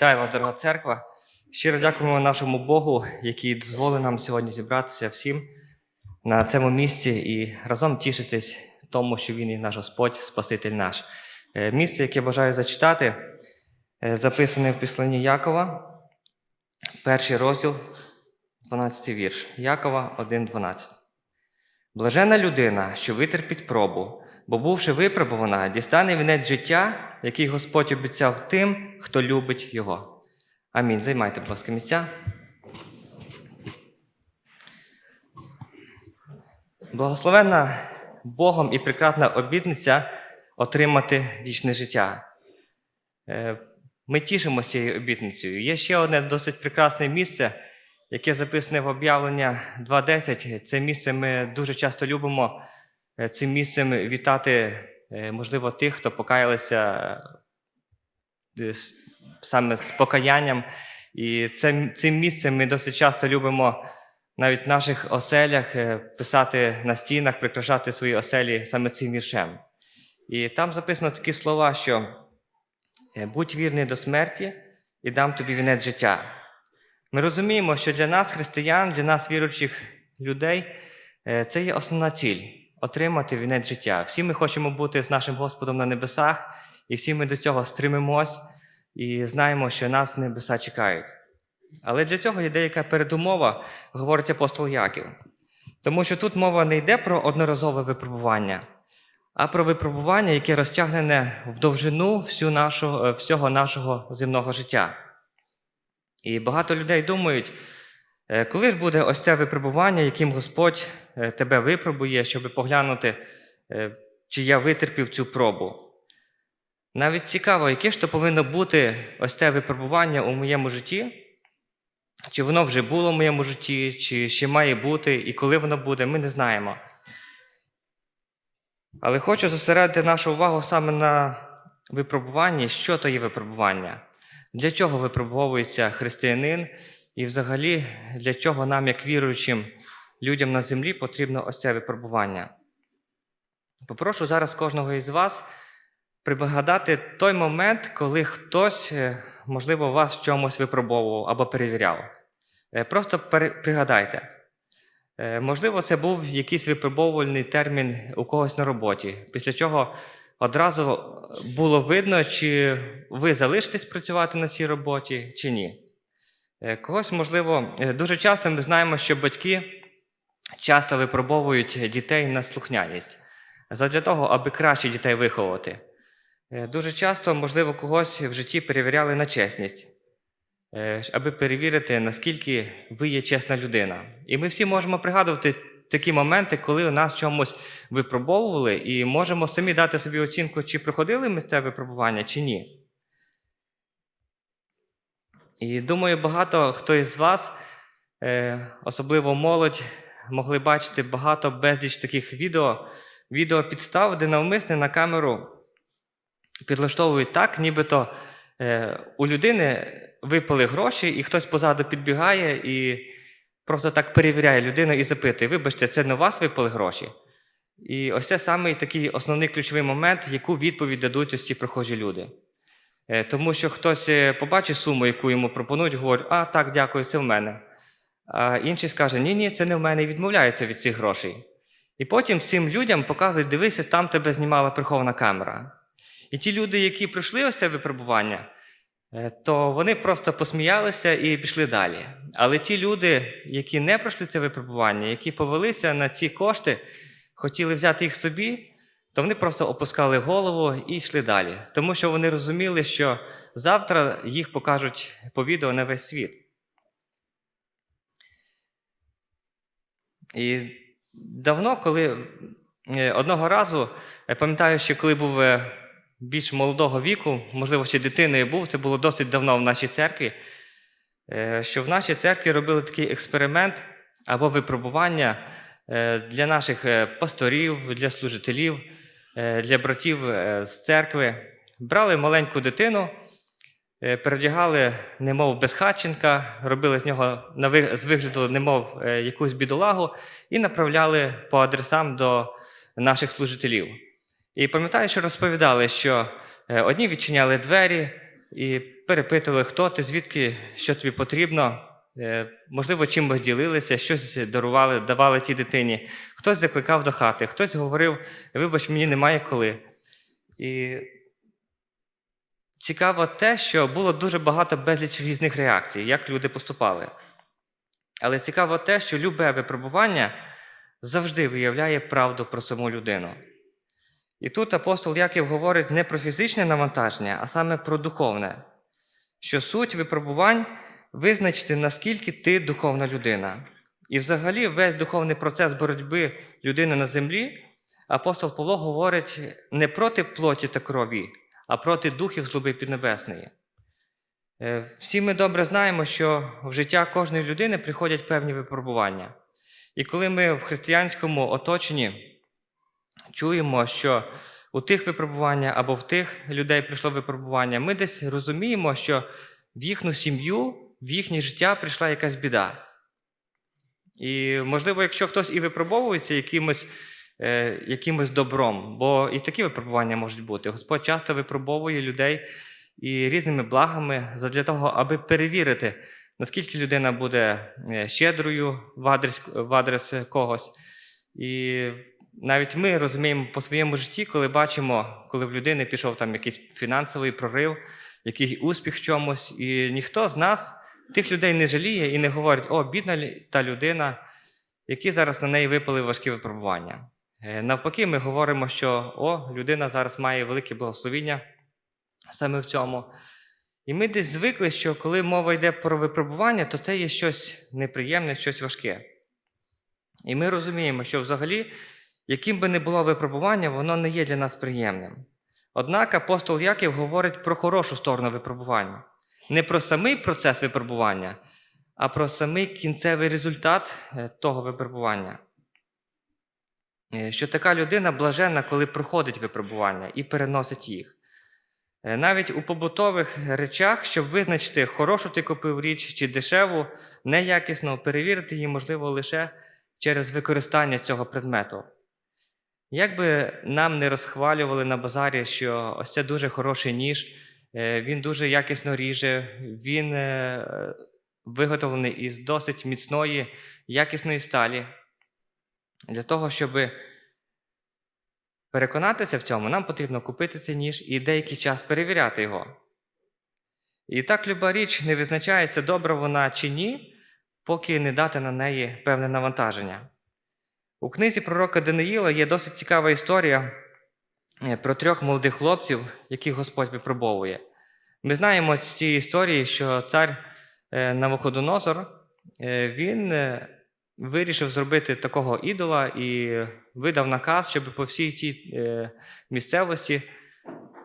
Вітаю вас, дорога церква. Щиро дякуємо нашому Богу, який дозволив нам сьогодні зібратися всім на цьому місці і разом тішитись тому, що Він є наш Господь, Спаситель наш. Е, Місце, яке бажаю зачитати, е, записане в післанні Якова, перший розділ, 12 вірш. Якова 1,12. Блажена людина, що витерпить пробу, бо, бувши випробувана, дістане вінець життя, який Господь обіцяв тим, хто любить його. Амінь. Займайте, будь ласка, місця. Благословенна Богом і прекрасна обітниця отримати вічне життя. Е, Ми тішимося цією обітницею. Є ще одне досить прекрасне місце, яке записане в об'явлення 2.10. Це місце ми дуже часто любимо. Е, Цим місцем вітати, можливо, тих, хто покаялися е, саме з покаянням. І цим, цим місцем ми досить часто любимо навіть в наших оселях е, писати на стінах, прикрашати свої оселі саме цим віршем. І там записано такі слова, що е, будь вірний до смерті і дам тобі вінець життя. Ми розуміємо, що для нас, християн, для нас, віруючих людей, е, це є основна ціль отримати вінець життя. Всі ми хочемо бути з нашим Господом на небесах, і всі ми до цього стримимось і знаємо, що нас небеса чекають. Але для цього є деяка передумова, говорить апостол Яків. Тому що тут мова не йде про одноразове випробування, а про випробування, яке розтягнене в довжину всю нашу, е, всього нашого земного життя. І багато людей думають, коли ж буде ось це випробування, яким Господь е, тебе випробує, щоб поглянути, е, чи я витерпів цю пробу. Навіть цікаво, яке ж то повинно бути ось це випробування у моєму житті, чи воно вже було в моєму житті, чи ще має бути, і коли воно буде, ми не знаємо. Але хочу зосередити нашу увагу саме на випробуванні, що то є випробування, для чого випробовується християнин, і взагалі для чого нам, як віруючим людям на землі, потрібно ось це випробування. Попрошу зараз кожного із вас пригадати той момент, коли хтось, е, можливо, вас чомусь випробовував або перевіряв. Е, Просто пригадайте. Е, Можливо, це був якийсь випробовувальний термін у когось на роботі, після чого одразу було видно, чи ви залишитесь працювати на цій роботі, чи ні. Е, Когось, можливо, е, дуже часто ми знаємо, що батьки часто випробовують дітей на слухняність задля того, аби краще дітей виховувати. Е, Дуже часто, можливо, когось в житті перевіряли на чесність, аби перевірити, наскільки ви є чесна людина. І ми всі можемо пригадувати такі моменти, коли нас чомусь випробовували, і можемо самі дати собі оцінку, чи проходили ми це випробування, чи ні. І думаю, багато хто із вас, е, особливо молодь, могли бачити багато безліч таких відео, відеопідстав, де навмисне на камеру підлаштовують так, нібито е, у людини випали гроші, і хтось позаду підбігає і просто так перевіряє людину і запитує: вибачте, це не у вас випали гроші? І ось це саме такий основний ключовий момент, яку відповідь дадуть ось ці прохожі люди. Е, Тому що хтось е, побачить суму, яку йому пропонують, говорить, а так, дякую, це в мене. А інший скаже, ні, ні, це не в мене і відмовляється від цих грошей. І потім цим людям показують, дивися, там тебе знімала прихована камера. І ті люди, які пройшли ось це випробування, е, то вони просто посміялися і пішли далі. Але ті люди, які не пройшли це випробування, які повелися на ці кошти, хотіли взяти їх собі, то вони просто опускали голову і йшли далі. Тому що вони розуміли, що завтра їх покажуть по відео на весь світ. І давно, коли е, одного разу, пам'ятаю, що коли був е, більш молодого віку, можливо, ще дитиною був, це було досить давно в нашій церкві, е, що в нашій церкві робили такий експеримент або випробування для наших пасторів, для служителів, для братів е, з церкви. Брали маленьку дитину, е, передягали, немов безхатченка, робили з нього з вигляду, немов е, якусь бідолагу, і направляли по адресам до наших служителів. І пам'ятаю, що розповідали, що е, одні відчиняли двері і перепитували, хто ти, звідки, що тобі потрібно. Е, Можливо, чимось ділилися, щось дарували, давали тій дитині. Хтось закликав до хати, хтось говорив, вибач, мені немає коли. І цікаво те, що було дуже багато безліч різних реакцій, як люди поступали. Але цікаво те, що любе випробування завжди виявляє правду про саму людину. І тут апостол Яків говорить не про фізичне навантаження, а саме про духовне, що суть випробувань визначити, наскільки ти духовна людина. І взагалі весь духовний процес боротьби людини на землі апостол Павло говорить не проти плоті та крові, а проти духів злоби піднебесної. Е, Всі ми добре знаємо, що в життя кожної людини приходять певні випробування. І коли ми в християнському оточенні чуємо, що у тих випробування або в тих людей прийшло випробування, ми десь розуміємо, що в їхню сім'ю, в їхнє життя прийшла якась біда. І, можливо, якщо хтось і випробовується якимось, е, якимось добром, бо і такі випробування можуть бути. Господь часто випробовує людей і різними благами задля того, аби перевірити, наскільки людина буде е, щедрою в адрес, в адрес когось. І навіть ми розуміємо по своєму житті, коли бачимо, коли в людини пішов там якийсь фінансовий прорив, якийсь успіх в чомусь, і ніхто з нас тих людей не жаліє і не говорить, о, бідна та людина, які зараз на неї випали важкі випробування. Е, Навпаки, ми говоримо, що о, людина зараз має велике благословіння саме в цьому. І ми десь звикли, що коли мова йде про випробування, то це є щось неприємне, щось важке. І ми розуміємо, що взагалі, яким би не було випробування, воно не є для нас приємним. Однак апостол Яків говорить про хорошу сторону випробування. Не про самий процес випробування, а про самий кінцевий результат е, того випробування. Е, Що така людина блаженна, коли проходить випробування і переносить їх. Е, Навіть у побутових речах, щоб визначити, хорошу ти купив річ чи дешеву, неякісно, перевірити її можливо лише через використання цього предмету. Як би нам не розхвалювали на базарі, що ось це дуже хороший ніж, він дуже якісно ріже, він е, е, виготовлений із досить міцної, якісної сталі. Для того, щоб переконатися в цьому, нам потрібно купити цей ніж і деякий час перевіряти його. І так люба річ не визначається, добра вона чи ні, поки не дати на неї певне навантаження. У книзі пророка Даниїла є досить цікава історія е, про трьох молодих хлопців, яких Господь випробовує. Ми знаємо з цієї історії, що цар е, Навуходоносор е, він е, вирішив зробити такого ідола і видав наказ, щоб по всій тій е, місцевості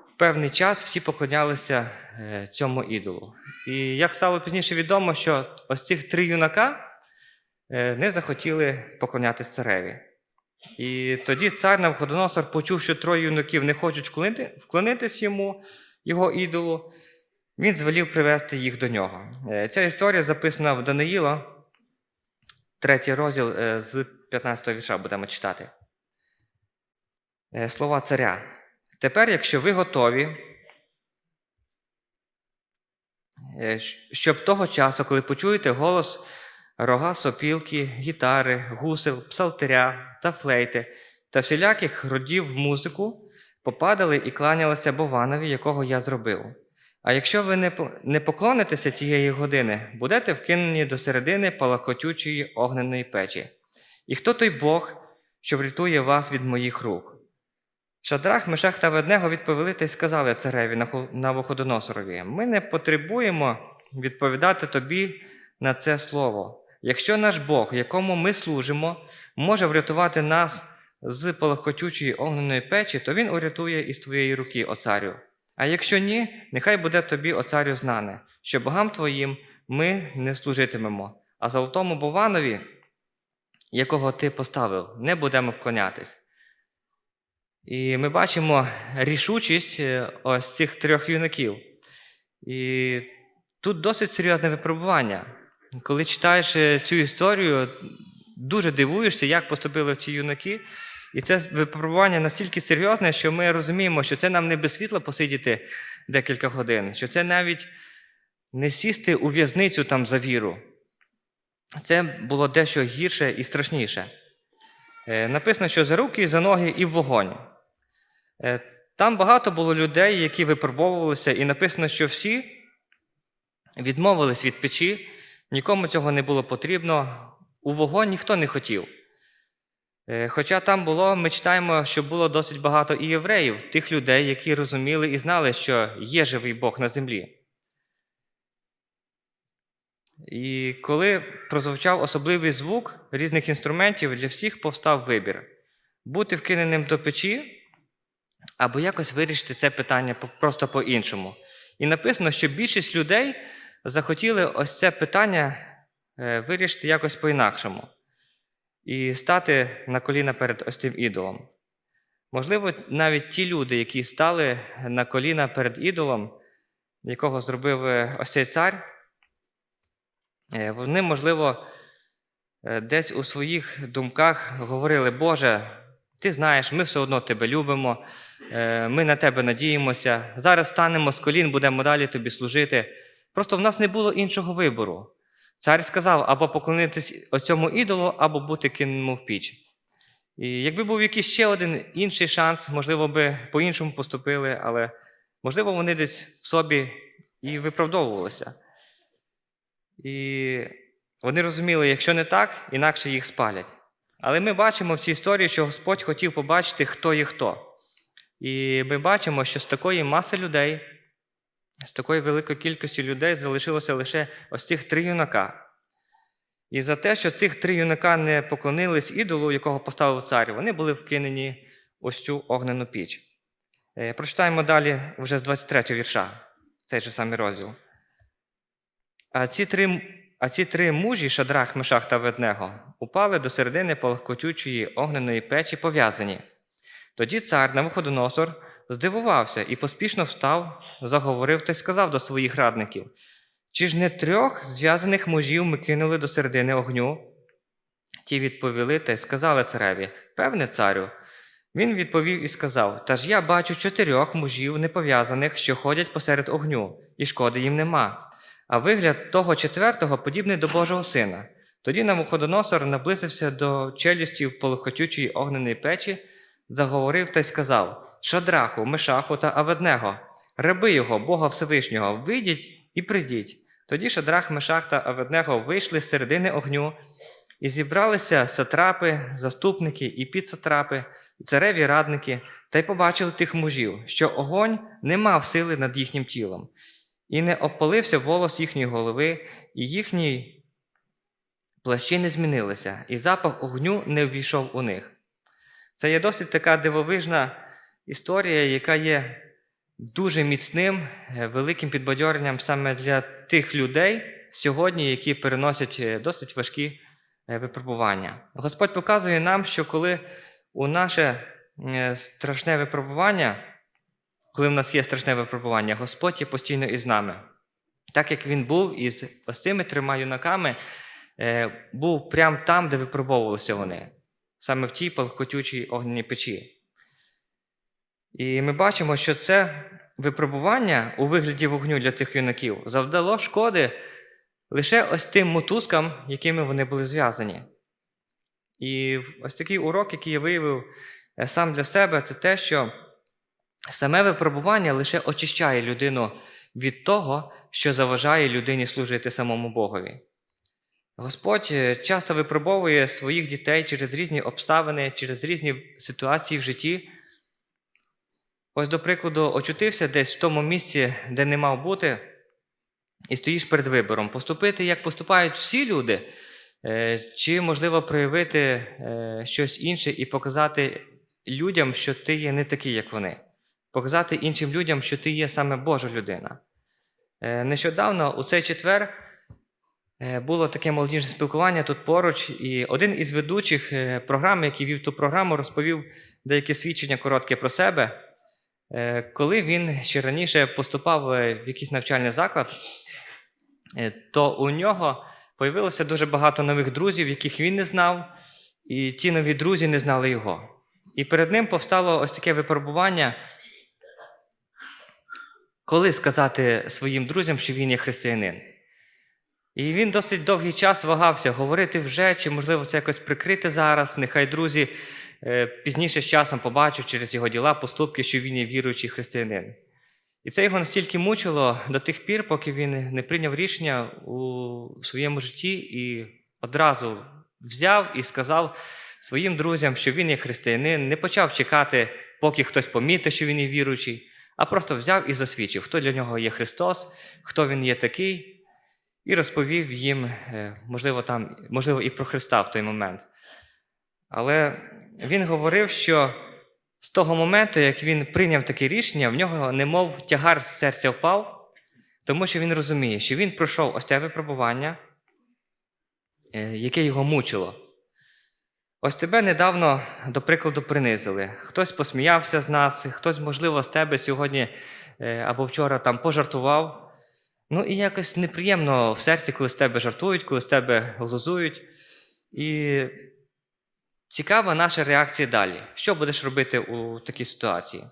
в певний час всі поклонялися е, цьому ідолу. І як стало пізніше відомо, що ось цих три юнака е, не захотіли поклонятися цареві. І тоді цар Навходоносор почув, що троє юнаків не хочуть вклонити, вклонитись йому, його ідолу. Він звелів привести їх до нього. Е, Ця історія записана в Даниїла, третій розділ е, з 15 го вірша будемо читати. Е, Слова царя. Тепер, якщо ви готові, щоб того часу, коли почуєте голос рога, сопілки, гітари, гусел, псалтиря та флейти та всіляких родів музику, попадали і кланялися Бованові, якого я зробив. А якщо ви не, поклонитеся тієї години, будете вкинені до середини палахотючої огненої печі. І хто той Бог, що врятує вас від моїх рук? Шадрах, Мешах та Веднего відповіли та й сказали цареві Наху- Навуходоносорові: Ми не потребуємо відповідати тобі на це слово. Якщо наш Бог, якому ми служимо, може врятувати нас з палахкотючої огненої печі, то він урятує із твоєї руки, о царю. А якщо ні, нехай буде тобі, о царю, знане, що богам твоїм ми не служитимемо, а золотому Бованові, якого ти поставив, не будемо вклонятись. І ми бачимо рішучість е, ось цих трьох юнаків. І тут досить серйозне випробування. Коли читаєш е, цю історію, дуже дивуєшся, як поступили ці юнаки. І це випробування настільки серйозне, що ми розуміємо, що це нам не без світла посидіти декілька годин, що це навіть не сісти у в'язницю там за віру. Це було дещо гірше і страшніше. Е, Написано, що за руки, за ноги і в вогонь. Е, Там багато було людей, які випробовувалися, і написано, що всі відмовились від печі, нікому цього не було потрібно, у вогонь ніхто не хотів. Е, Хоча там було, ми читаємо, що було досить багато і євреїв, тих людей, які розуміли і знали, що є живий Бог на землі. І коли прозвучав особливий звук різних інструментів, для всіх повстав вибір: бути вкиненим до печі або якось вирішити це питання просто по-іншому. І написано, що більшість людей захотіли ось це питання е, вирішити якось по-інакшому і стати на коліна перед ось цим ідолом. Можливо, навіть ті люди, які стали на коліна перед ідолом, якого зробив е, ось цей цар, е, вони, можливо, десь у своїх думках говорили: Боже, ти знаєш, ми все одно тебе любимо, ми на тебе надіємося. Зараз станемо з колін, будемо далі тобі служити. Просто в нас не було іншого вибору. Цар сказав або поклонитись оцьому ідолу, або бути киненому в піч. І якби був якийсь ще один інший шанс, можливо, би по-іншому поступили, але можливо, вони десь в собі і виправдовувалися. І вони розуміли, якщо не так, інакше їх спалять. Але ми бачимо в цій історії, що Господь хотів побачити, хто є хто. І ми бачимо, що з такої маси людей, з такої великої кількості людей залишилося лише ось цих три юнака. І за те, що цих три юнака не поклонились ідолу, якого поставив цар, вони були вкинені ось цю огнену піч. Е, Прочитаємо далі вже з 23 вірша, цей же самий розділ. А ці три, а ці три мужі, Шадрах, Мешах та Веднего, упали до середини палахкочучої огненої печі пов'язані. Тоді цар Навуходоносор здивувався і поспішно встав, заговорив та й сказав до своїх радників: Чи ж не трьох зв'язаних мужів ми кинули до середини огню? Ті відповіли та й сказали цареві: Певне, царю. Він відповів і сказав: Та ж я бачу чотирьох мужів непов'язаних, що ходять посеред огню, і шкоди їм нема. А вигляд того четвертого подібний до Божого сина. Тоді Навуходоносор наблизився до челюстів полохотючої огненої печі, заговорив та й сказав: Шадраху, Мешаху та Аведнего, раби його, Бога Всевишнього, вийдіть і прийдіть. Тоді Шадрах, Мешах та Аведнего вийшли з середини огню, і зібралися сатрапи, заступники і підсатрапи, і цареві радники, та й побачили тих мужів, що огонь не мав сили над їхнім тілом, і не опалився волос їхньої голови, і їхні плащі не змінилися, і запах огню не ввійшов у них. Це є досить така дивовижна історія, яка є дуже міцним, е, великим підбадьоренням саме для тих людей сьогодні, які переносять е, досить важкі е, випробування. Господь показує нам, що коли у наше страшне випробування, коли в нас є страшне випробування, Господь є постійно із нами. Так як він був із ось цими трьома юнаками, був прямо там, де випробовувалися вони, саме в тій палкотючій огняній печі. І ми бачимо, що це випробування у вигляді вогню для цих юнаків завдало шкоди лише ось тим мотузкам, якими вони були зв'язані. І ось такий урок, який я виявив е, сам для себе, це те, що саме випробування лише очищає людину від того, що заважає людині служити самому Богові. Господь е, часто випробовує своїх дітей через різні обставини, через різні ситуації в житті. Ось, до прикладу, очутився десь в тому місці, де не мав бути, і стоїш перед вибором: поступити, як поступають всі люди, е, чи, можливо, проявити е, щось інше і показати людям, що ти є не такий, як вони. Показати іншим людям, що ти є саме Божа людина. Е, Нещодавно у цей четвер було таке молодіжне спілкування тут поруч, і один із ведучих програми, який вів ту програму, розповів деяке свідчення коротке про себе. Е, Коли він ще раніше поступав е, в якийсь навчальний заклад, е, то у нього появилося дуже багато нових друзів, яких він не знав, і ті нові друзі не знали його. І перед ним повстало ось таке випробування коли сказати своїм друзям, що він є християнин. І він досить довгий час вагався, говорити вже, чи можливо це якось прикрити зараз. Нехай друзі пізніше з часом побачать через його діла, поступки, що він є віруючий християнин. І це його настільки мучило до тих пір, поки він не прийняв рішення у своєму житті і одразу взяв і сказав своїм друзям, що він є християнин, не почав чекати, поки хтось помітить, що він є віруючий, а просто взяв і засвідчив, хто для нього є Христос, хто він є такий, і розповів їм, е, можливо, там, можливо, і про Христа в той момент. Але він говорив, що з того моменту, як він прийняв таке рішення, в нього немов тягар з серця впав, тому що він розуміє, що він пройшов ось те випробування, е, яке його мучило. Ось тебе недавно, до прикладу, принизили. Хтось посміявся з нас, хтось, можливо, з тебе сьогодні е, або вчора там пожартував. Ну і якось неприємно в серці, коли з тебе жартують, коли з тебе глузують. І цікава наша реакція далі. Що будеш робити у такій ситуації?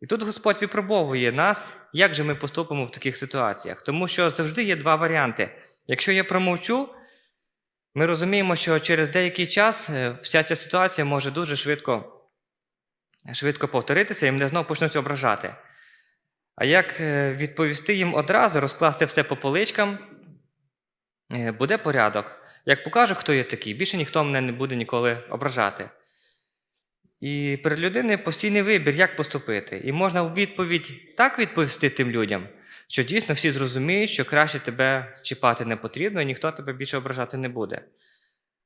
І тут Господь випробовує нас, як же ми поступимо в таких ситуаціях. Тому що завжди є два варіанти. Якщо я промовчу, ми розуміємо, що через деякий час е, вся ця ситуація може дуже швидко, швидко повторитися, і мене знову почнуть ображати. А як е, відповісти їм одразу, розкласти все по поличкам, е, буде порядок. Як покажу, хто я такий, більше ніхто мене не буде ніколи ображати. І перед людиною постійний вибір, як поступити. І можна у відповідь так відповісти тим людям, що дійсно всі зрозуміють, що краще тебе чіпати не потрібно, і ніхто тебе більше ображати не буде.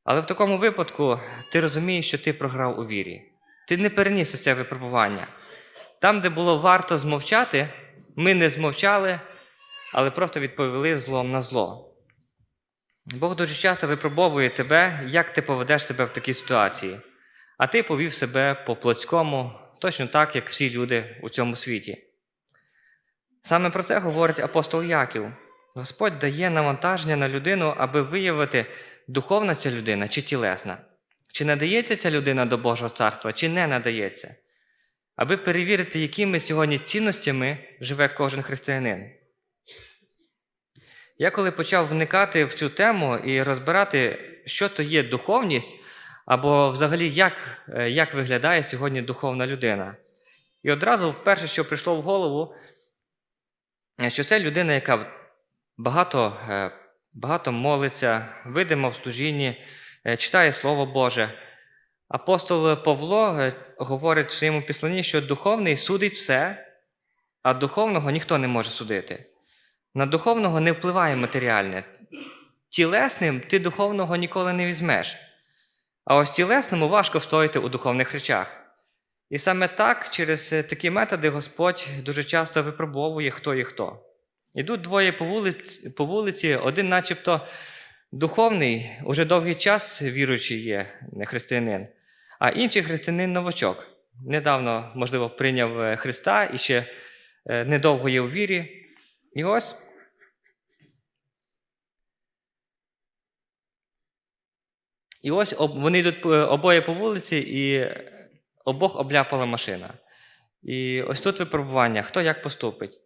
Але в такому випадку ти розумієш, що ти програв у вірі. Ти не переніс це випробування. Там, де було варто змовчати, ми не змовчали, але просто відповіли злом на зло. Бог дуже часто випробовує тебе, як ти поведеш себе в такій ситуації. А ти повів себе по плотському, точно так, як всі люди у цьому світі. Саме про це говорить апостол Яків. Господь дає навантаження на людину, аби виявити, духовна ця людина чи тілесна, чи надається ця людина до Божого царства, чи не надається, аби перевірити, якими сьогодні цінностями живе кожен християнин. Я коли почав вникати в цю тему і розбирати, що то є духовність, або взагалі як, е, як виглядає сьогодні духовна людина. І одразу вперше, що прийшло в голову, е, що це людина, яка багато, е, багато молиться, видимо в служінні, читає Слово Боже. Апостол Павло говорить в своєму післанні, що духовний судить все, а духовного ніхто не може судити. На духовного не впливає матеріальне. Тілесним ти духовного ніколи не візьмеш. А ось тілесному важко встояти у духовних речах. І саме так, через е, такі методи, Господь дуже часто випробовує, хто є хто. Ідуть двоє по вулиці, по вулиці, один, начебто, духовний, уже довгий час віруючий є християнин, а інший християнин новачок. Недавно, можливо, прийняв е, Христа і ще е, недовго є у вірі. І ось І ось вони йдуть обоє по вулиці, і обох обляпала машина. І ось тут випробування, хто як поступить.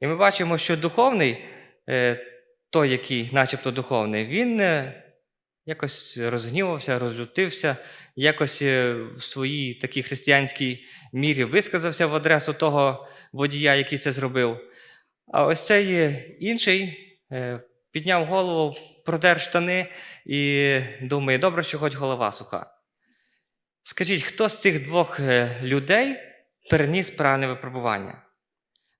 І ми бачимо, що духовний, е, той, який, начебто духовний, він е, якось розгнівався, розлютився, якось е, в своїй такій християнській мірі висказався в адресу того водія, який це зробив. А ось цей інший підняв голову, продер штани і думає, добре, що хоч голова суха. Скажіть, хто з цих двох е, людей переніс правильне випробування?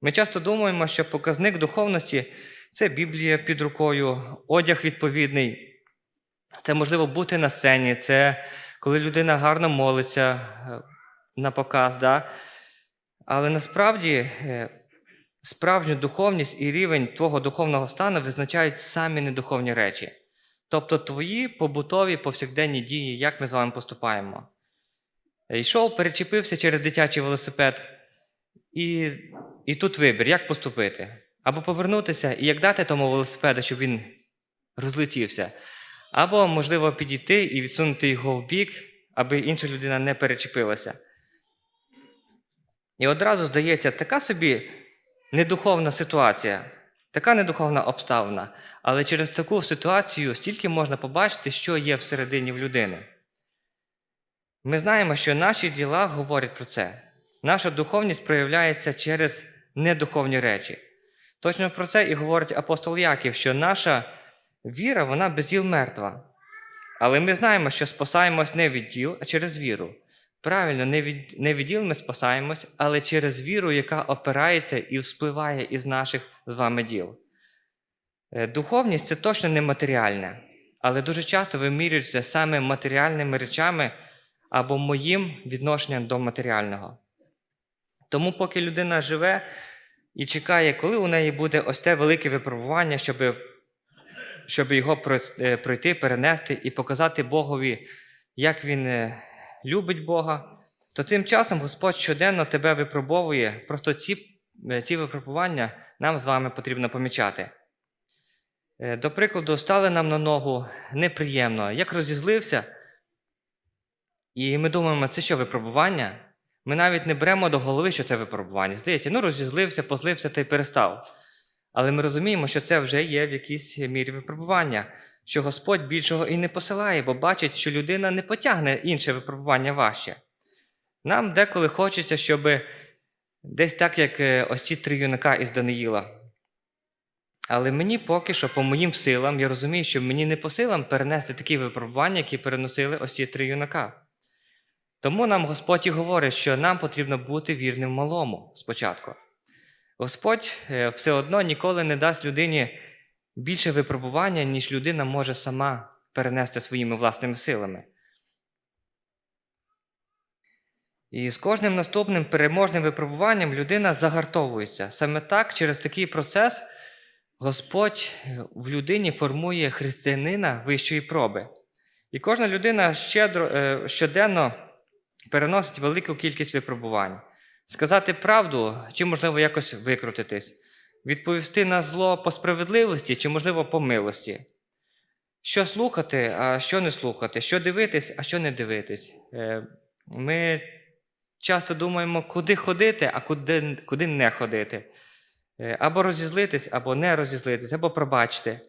Ми часто думаємо, що показник духовності це Біблія під рукою, одяг відповідний. Це можливо бути на сцені, це коли людина гарно молиться е, на показ. Да? Але насправді е, справжню духовність і рівень твого духовного стану визначають самі недуховні речі. Тобто твої побутові повсякденні дії, як ми з вами поступаємо. Йшов, перечепився через дитячий велосипед, і, і тут вибір, як поступити. Або повернутися і як дати тому велосипеду, щоб він розлетівся. Або, можливо, підійти і відсунути його в бік, аби інша людина не перечепилася. І одразу здається, така собі недуховна ситуація, така недуховна обставина, але через таку ситуацію стільки можна побачити, що є всередині в людини. Ми знаємо, що наші діла говорять про це. Наша духовність проявляється через недуховні речі. Точно про це і говорить апостол Яків, що наша віра, вона без діл мертва. Але ми знаємо, що спасаємось не від діл, а через віру. Правильно, не від, не від діл ми спасаємось, але через віру, яка опирається і вспливає із наших з вами діл. Е, Духовність це точно не матеріальне, але дуже часто вимірюється саме матеріальними речами або моїм відношенням до матеріального. Тому, поки людина живе і чекає, коли у неї буде ось те велике випробування, щоб, щоб його е, пройти, перенести і показати Богові, як він е, любить Бога, то цим часом Господь щоденно тебе випробовує. Просто ці, е, ці випробування нам з вами потрібно помічати. Е, До прикладу, стали нам на ногу неприємно, як розізлився, і ми думаємо, це що випробування? Ми навіть не беремо до голови, що це випробування. Здається, ну розізлився, позлився та й перестав. Але ми розуміємо, що це вже є в якійсь мірі випробування, що Господь більшого і не посилає, бо бачить, що людина не потягне інше випробування важче. Нам деколи хочеться, щоб десь так, як е, ось ці три юнака із Даниїла. Але мені поки що, по моїм силам, я розумію, що мені не по силам перенести такі випробування, які переносили ось ці три юнака. Тому нам Господь і говорить, що нам потрібно бути вірним малому спочатку. Господь е, все одно ніколи не дасть людині більше випробування, ніж людина може сама перенести своїми власними силами. І з кожним наступним переможним випробуванням людина загартовується. Саме так, через такий процес, Господь в людині формує християнина вищої проби. І кожна людина щедро, е, щоденно переносить велику кількість випробувань. Сказати правду, чи, можливо, якось викрутитись, відповісти на зло по справедливості, чи, можливо, по милості. Що слухати, а що не слухати, що дивитись, а що не дивитись. Е, Ми часто думаємо, куди ходити, а куди, куди не ходити. Е, Або розізлитись, або не розізлитись, або пробачити.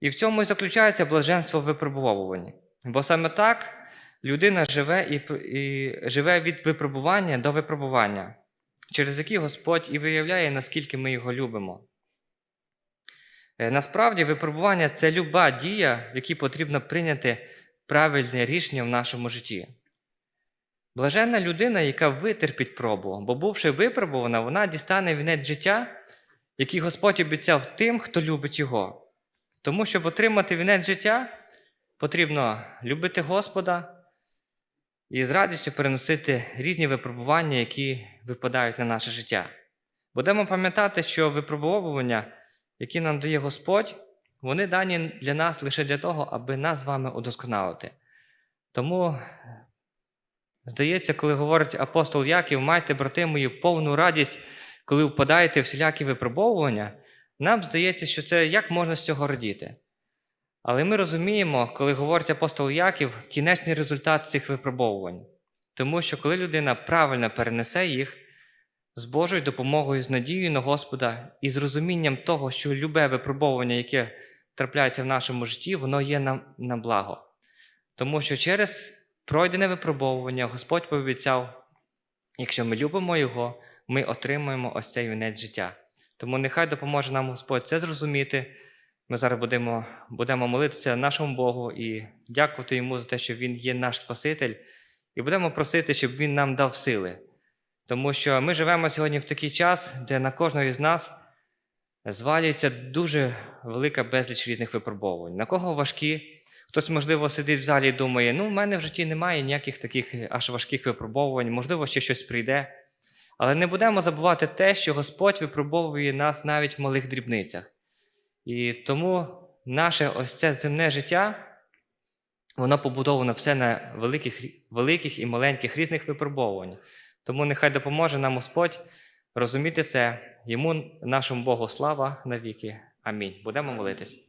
І в цьому і заключається блаженство в. Бо саме так людина живе і, і живе від випробування до випробування, через які Господь і виявляє, наскільки ми його любимо. Е, Насправді, випробування це люба дія, в якій потрібно прийняти правильне рішення в нашому житті. Блаженна людина, яка витерпить пробу, бо, бувши випробувана, вона дістане вінець життя, який Господь обіцяв тим, хто любить його. Тому, щоб отримати вінець життя, потрібно любити Господа і з радістю переносити різні випробування, які випадають на наше життя. Будемо пам'ятати, що випробовування, які нам дає Господь, вони дані для нас лише для того, аби нас з вами удосконалити. Тому, здається, коли говорить апостол Яків, майте, брати мої, повну радість, коли впадаєте в всілякі випробовування, нам здається, що це як можна з цього радіти. Але ми розуміємо, коли говорить апостол Яків, кінечний результат цих випробовувань. Тому що коли людина правильно перенесе їх з Божою допомогою, з надією на Господа і з розумінням того, що любе випробовування, яке трапляється в нашому житті, воно є нам на благо. Тому що через пройдене випробовування Господь пообіцяв, якщо ми любимо Його, ми отримуємо ось цей вінець життя. Тому нехай допоможе нам Господь це зрозуміти. Ми зараз будемо, будемо молитися нашому Богу і дякувати Йому за те, що Він є наш Спаситель, і будемо просити, щоб Він нам дав сили. Тому що ми живемо сьогодні в такий час, де на кожного із нас звалюється дуже велика безліч різних випробовувань. На кого важкі? Хтось, можливо, сидить в залі і думає, ну, в мене в житті немає ніяких таких аж важких випробовувань, можливо, ще щось прийде. Але не будемо забувати те, що Господь випробовує нас навіть в малих дрібницях. І тому наше ось це земне життя, воно побудовано все на великих, великих і маленьких різних випробовувань. Тому нехай допоможе нам Господь розуміти це. Йому, нашому Богу, слава навіки. Амінь. Будемо молитись.